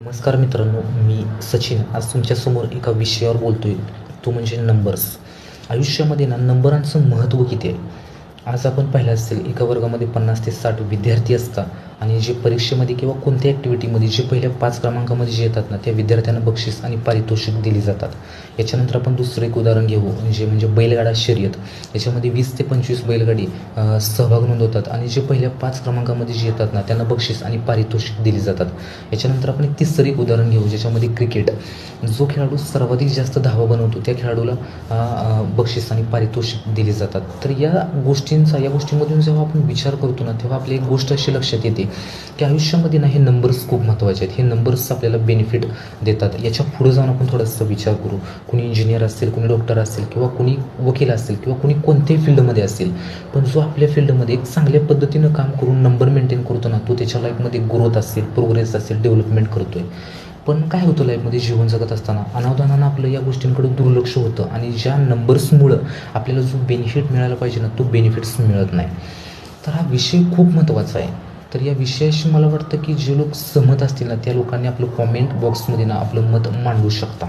नमस्कार मित्रांनो मी सचिन. आज तुमच्यासमोर एका विषयावर बोलतो आहे तो म्हणजे नंबर्स आयुष्यामध्ये ना नंबरांचं महत्त्व किती आहे? आज आपण पाहिलं असेल एका वर्गामध्ये पन्नास ते साठ विद्यार्थी असतात. आणि जे परीक्षेमध्ये किंवा कोणत्या ॲक्टिव्हिटीमध्ये जे पहिल्या पाच क्रमांकामध्ये जे येतात ना त्या विद्यार्थ्यांना बक्षीस आणि पारितोषिक दिली जातात. याच्यानंतर आपण दुसरं एक उदाहरण घेऊ जे म्हणजे बैलगाडा शर्यत. याच्यामध्ये वीस ते पंचवीस बैलगाडी सहभाग नोंदवतात आणि जे पहिल्या पाच क्रमांकामध्ये जे येतात ना त्यांना बक्षीस आणि पारितोषिक दिली जातात. याच्यानंतर आपण एक तिसरं एक उदाहरण घेऊ ज्याच्यामध्ये क्रिकेट. जो खेळाडू सर्वाधिक जास्त धावा बनवतो त्या खेळाडूला बक्षीस आणि पारितोषिक दिली जातात. तर या गोष्टींचा या गोष्टींमधून जेव्हा आपण विचार करतो ना तेव्हा आपली एक गोष्ट अशी लक्षात येते की आयुष्यामध्ये ना हे नंबर्स खूप महत्त्वाचे आहेत. हे नंबर्स आपल्याला बेनिफिट देतात. याच्यापुढे जाऊन आपण थोडासा विचार करू. कुणी इंजिनियर असेल कुणी डॉक्टर असेल किंवा कुणी वकील असेल किंवा कुणी कोणत्याही फील्डमध्ये असेल पण जो आपल्या फील्डमध्ये एक चांगल्या पद्धतीनं काम करून नंबर मेंटेन करतो ना तो त्याच्या लाईफमध्ये ग्रोथ असेल प्रोग्रेस असेल डेव्हलपमेंट करतोय. पण काय होतं लाईफमध्ये जीवन जगत असताना अनावधानानं आपलं या गोष्टींकडे दुर्लक्ष होतं आणि ज्या नंबर्समुळं आपल्याला जो बेनिफिट मिळाला पाहिजे ना तो बेनिफिट्स मिळत नाही. तर हा विषय खूप महत्त्वाचा आहे. तर या विषयाशी मला वाटतं की जे लोक सहमत असतील ना त्या लोकांनी आपलं कॉमेंट बॉक्समध्ये ना आपलं मत मांडू शकता.